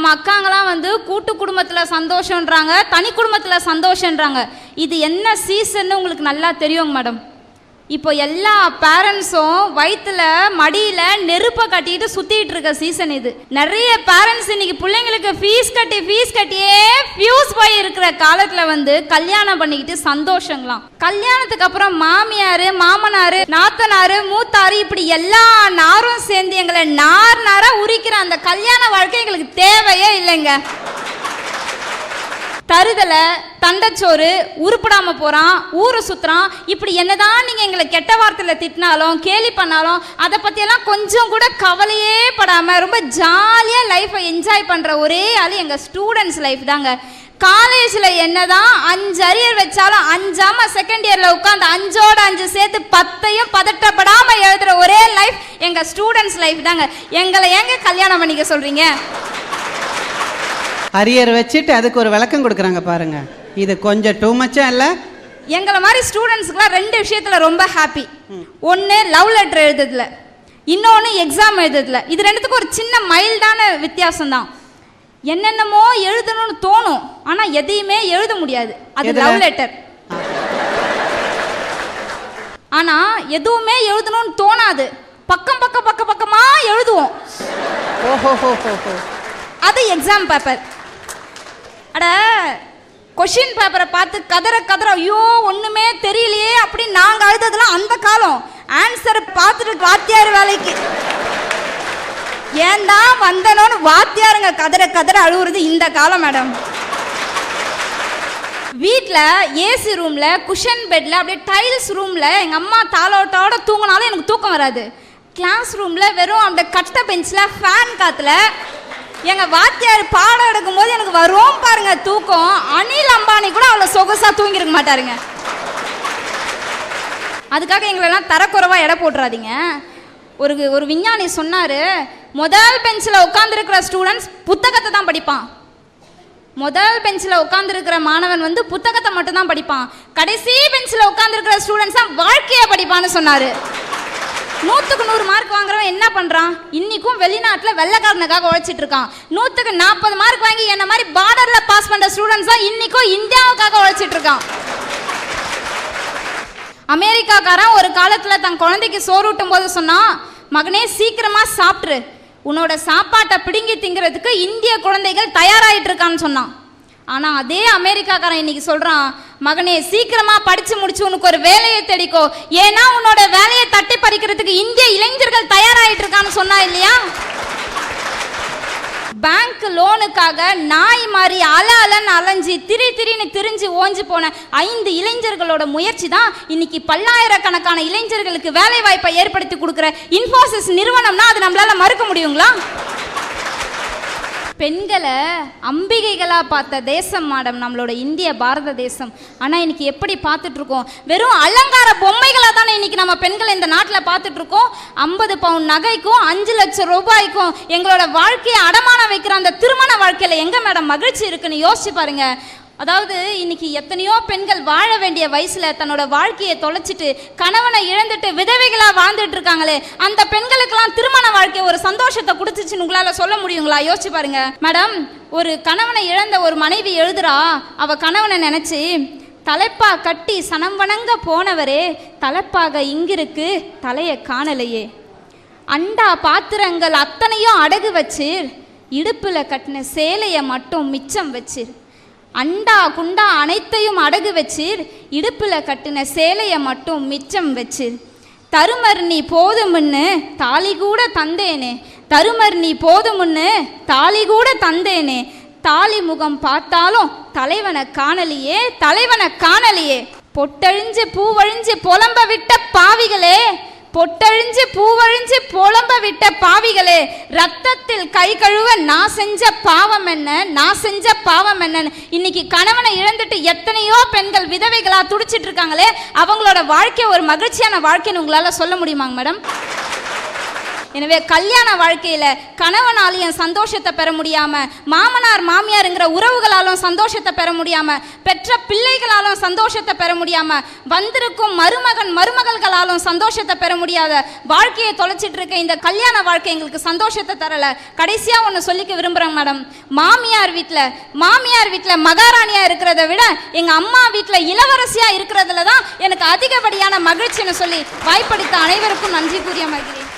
நம்ம அக்காங்களாம் வந்து கூட்டு குடும்பத்தில் சந்தோஷன்றாங்க தனி குடும்பத்தில் சந்தோஷன்றாங்க இது என்ன சீசன்னு உங்களுக்கு நல்லா தெரியுங்க மேடம் இப்போ எல்லா பேரண்ட்ஸும் வயிற்றுல மடியில் நெருப்பை கட்டிட்டு சுற்றிட்டு இருக்க சீசன் இது. நிறைய பேரண்ட்ஸ் இன்னைக்கு பிள்ளைங்களுக்கு ஃபீஸ் கட்டி ஃபீஸ் கட்டியே ஃபியூஸ் போய் இருக்கிற காலத்தில் வந்து கல்யாணம் பண்ணிக்கிட்டு சந்தோஷங்களாம். கல்யாணத்துக்கு அப்புறம் மாமியார் மாமனார் நாத்தனார் மூத்தாரு இப்படி எல்லா நாரும் சேர்ந்து எங்களை நார் நாராக உரிக்கிற அந்த கல்யாண வாழ்க்கை எங்களுக்கு தேவையே இல்லைங்க. தருதலை தண்டச்சோறு உருப்பிடாமல் போகிறான் ஊரை சுற்றுறான் இப்படி என்னதான் நீங்கள் எங்களை கெட்ட வார்த்தையில் திட்டினாலும் கேலி பண்ணாலும் அதை பற்றியெல்லாம் கொஞ்சம் கூட கவலையே படாமல் ரொம்ப ஜாலியாக லைஃப்பை என்ஜாய் பண்ணுற ஒரே ஆள் எங்கள் ஸ்டூடெண்ட்ஸ் லைஃப் தாங்க. காலேஜில் என்னதான் அஞ்சு அரியர் வச்சாலும் அஞ்சாம செகண்ட் இயரில் உட்காந்து அஞ்சோட அஞ்சு சேர்த்து பத்தையும் பதட்டப்படாமல் எழுதுகிற ஒரே லைஃப் எங்கள் ஸ்டூடெண்ட்ஸ் லைஃப் தாங்க. எங்களை ஏங்க கல்யாணம் பண்ணிக்க சொல்கிறீங்க அரியர் வச்சுட்டு அதுக்கு ஒரு விளக்கம் கொடுக்குறாங்க பாருங்க. இது கொஞ்சம் டூ மச்சா இல்லை? எங்களை மாதிரி ஸ்டூடெண்ட்ஸுக்குலாம் ரெண்டு விஷயத்தில் ரொம்ப ஹாப்பி ஒன்று லவ் லெட்டர் எழுதுறதுல. இன்னொன்று எக்ஸாம் எழுதுறதுல. இது ரெண்டுத்துக்கும் ஒரு சின்ன மைல்டான வித்தியாசம் தான் என்னென்னமோ எழுதணும்னு தோணும். ஆனால் எதையுமே எழுத முடியாது. அது? லவ் லெட்டர் ஆனால் எதுவுமே எழுதணும்னு தோணாது. பக்கம் பக்கம் பக்கம் பக்கமாக எழுதுவோம். ஓஹோ அது எக்ஸாம் பேப்பர் அட கொஷின் பேப்பரை பார்த்து கதற கதற ஐயோ ஒண்ணுமே தெரியலையே அப்படின்னு நாங்க அழுததெல்லாம் அந்த காலம். ஆன்சரை பார்த்துட்டு வாத்தியார் வேலைக்கு. ஏன்டா வந்தனோன்னு வாத்தியாருங்க கதற கதற அழுகுறது இந்த காலம் மேடம் வீட்டில் ஏசி ரூமில் குஷன் பெட்டில் அப்படியே டைல்ஸ் ரூமில் எங்கள் அம்மா தாளோட்டோட தூங்கினாலும் எனக்கு தூக்கம் வராது. கிளாஸ் ரூமில் வெறும் அந்த கட்டை பெஞ்சில் ஃபேன் காற்றுல எங்கள் வாத்தியார் பாடம் எடுக்கும் போது எனக்கு வரும் பாருங்க தூக்கம். அனில் அம்பானி கூட அவ்வளோ சொகுசாக தூங்கியிருக்க மாட்டாருங்க. அதுக்காக எங்களெல்லாம் தரக்குறைவாக எடை போட்டுறாதீங்க. ஒரு ஒரு விஞ்ஞானி சொன்னார் முதல் பெஞ்சில் உட்காந்துருக்கிற ஸ்டூடெண்ட்ஸ் புத்தகத்தை தான் படிப்பான். முதல் பெஞ்சில் உட்காந்துருக்கிற மாணவன் வந்து புத்தகத்தை மட்டும்தான் படிப்பான். கடைசி பெஞ்சில் உட்காந்துருக்கிற ஸ்டூடெண்ட்ஸ் தான் வாழ்க்கையை படிப்பான்னு சொன்னார். நூற்றுக்கு நூறு மார்க் வாங்குறவன் என்ன பண்ணுறான் இன்னைக்கும் வெளிநாட்டில் வெள்ளைக்காரனுக்காக உழைச்சிட்டு இருக்கான். நூற்றுக்கு நாற்பது மார்க் வாங்கி என்ன மாதிரி பார்டரில் பாஸ் பண்ணுற ஸ்டூடெண்ட்ஸ் தான் இன்னைக்கும் இந்தியாவுக்காக உழைச்சிட்டு இருக்கான். அமெரிக்காக்காரன் ஒரு காலத்தில் தன் குழந்தைக்கு சோறூட்டும் போது சொன்னான் மகனே சீக்கிரமாக சாப்பிட்ரு உன்னோட சாப்பாட்டை பிடுங்கி திங்கிறதுக்கு இந்திய குழந்தைகள் தயாராகிட்டு இருக்கான்னு சொன்னான். ஆனால் அதே அமெரிக்காக்காரன் இன்னைக்கு சொல்கிறான் மகனே சீக்கிரமாக படித்து முடிச்சு உனக்கு ஒரு வேலையை தேடிக்கோ. ஏன்னா உன்னோட வேலையை தட்டி பறிக்கிறதுக்கு இந்திய இளைஞர்கள் தயாராகிட்டு இருக்கான்னு சொன்னா இல்லையா? பேங்க் லோனுக்காக நாய் மாதிரி அல அலன்னு அலைஞ்சி திரி திரின்னு திரிஞ்சு ஓஞ்சு போன ஐந்து இளைஞர்களோட முயற்சி தான் இன்னைக்கு பல்லாயிரக்கணக்கான இளைஞர்களுக்கு வேலை வாய்ப்பை ஏற்படுத்தி கொடுக்குற இன்ஃபோசிஸ் நிறுவனம்னா அது நம்மளால மறுக்க முடியுங்களா? பெண்களை அம்பிகைகளாக பார்த்த தேசம் மேடம் நம்மளோட இந்திய பாரத தேசம். ஆனால் இன்னைக்கு எப்படி பார்த்துட்ருக்கோம்? வெறும் அலங்கார பொம்மைகளாக தானே இன்னைக்கு நம்ம பெண்களை இந்த நாட்டில் பார்த்துட்ருக்கோம். ஐம்பது பவுன் நகைக்கும் அஞ்சு லட்சம் ரூபாய்க்கும் எங்களோட வாழ்க்கையை அடமானம் வைக்கிற அந்த திருமண வாழ்க்கையில் எங்கே மேடம் மகிழ்ச்சி இருக்குன்னு யோசிச்சு பாருங்கள் அதாவது இன்னைக்கு எத்தனையோ பெண்கள் வாழ வேண்டிய வயசுல தன்னோட வாழ்க்கையை தொலைச்சிட்டு கணவனை இழந்துட்டு விதவைகளா வாழ்ந்துட்டு இருக்காங்களே அந்த பெண்களுக்கெல்லாம் திருமண வாழ்க்கை ஒரு சந்தோஷத்தை கொடுத்துச்சுன்னு உங்களால சொல்ல முடியுங்களா? யோசிச்சு பாருங்க. மேடம் ஒரு கணவனை இழந்த ஒரு மனைவி எழுதுறா அவ கணவனை நினைச்சு தலைப்பா கட்டி சனம் வணங்க போனவரே தலைப்பாக இங்கிருக்கு தலையை காணலையே. அண்டா பாத்திரங்கள் அத்தனையும் அடகு வச்சு இடுப்புல கட்டின சேலையை மட்டும் மிச்சம் வச்சிர். அண்டா குண்டா அனைத்தையும் அடகு வச்சிர். இடுப்பில் கட்டின சேலையை மட்டும் மிச்சம் வச்சிர். தருமர் நீ போதுமுன்னு தாலி கூட தந்தேனே. தருமர் நீ போதுமுன்னு தாலி கூட தந்தேனே. தாலி முகம் பார்த்தாலும் தலைவனை காணலியே தலைவனை காணலியே. பொட்டழிஞ்சு பூவழிஞ்சு புலம்ப விட்ட பாவிகளே. பொட்டழிஞ்சு பூவழிஞ்சு புலம்ப விட்ட பாவிகளே ரத்தத்தில் கை கழுவ நான் செஞ்ச பாவம் என்ன? நான் செஞ்ச பாவம் என்னன்னு? இன்னைக்கு கணவனை இழந்துட்டு எத்தனையோ பெண்கள் விதவைகளா துடிச்சிட்டு இருக்காங்களே அவங்களோட வாழ்க்கை ஒரு மகிழ்ச்சியான வாழ்க்கைன்னு உங்களால சொல்ல முடியுமாங்க மேடம்? எனவே கல்யாண வாழ்க்கையில் கணவனாலையும் சந்தோஷத்தை பெற முடியாமல் மாமனார் மாமியாருங்கிற உறவுகளாலும் சந்தோஷத்தை பெற முடியாமல் பெற்ற பிள்ளைகளாலும் சந்தோஷத்தை பெற முடியாமல் வந்திருக்கும் மருமகன் மருமகள்களாலும் சந்தோஷத்தை பெற முடியாத வாழ்க்கையை தொலைச்சிட்டு இருக்க இந்த கல்யாண வாழ்க்கை எங்களுக்கு சந்தோஷத்தை தரலை. கடைசியாக ஒன்று சொல்லிக்க விரும்புகிறேன் மேடம். மாமியார் வீட்டில் மாமியார் வீட்டில் மகாராணியாக இருக்கிறத விட எங்கள் அம்மா வீட்டில் இளவரசியாக இருக்கிறதுல தான் எனக்கு அதிகப்படியான மகிழ்ச்சின்னு சொல்லி வாய்ப்பளித்த அனைவருக்கும் நன்றி கூறிய மகிழ்ச்சி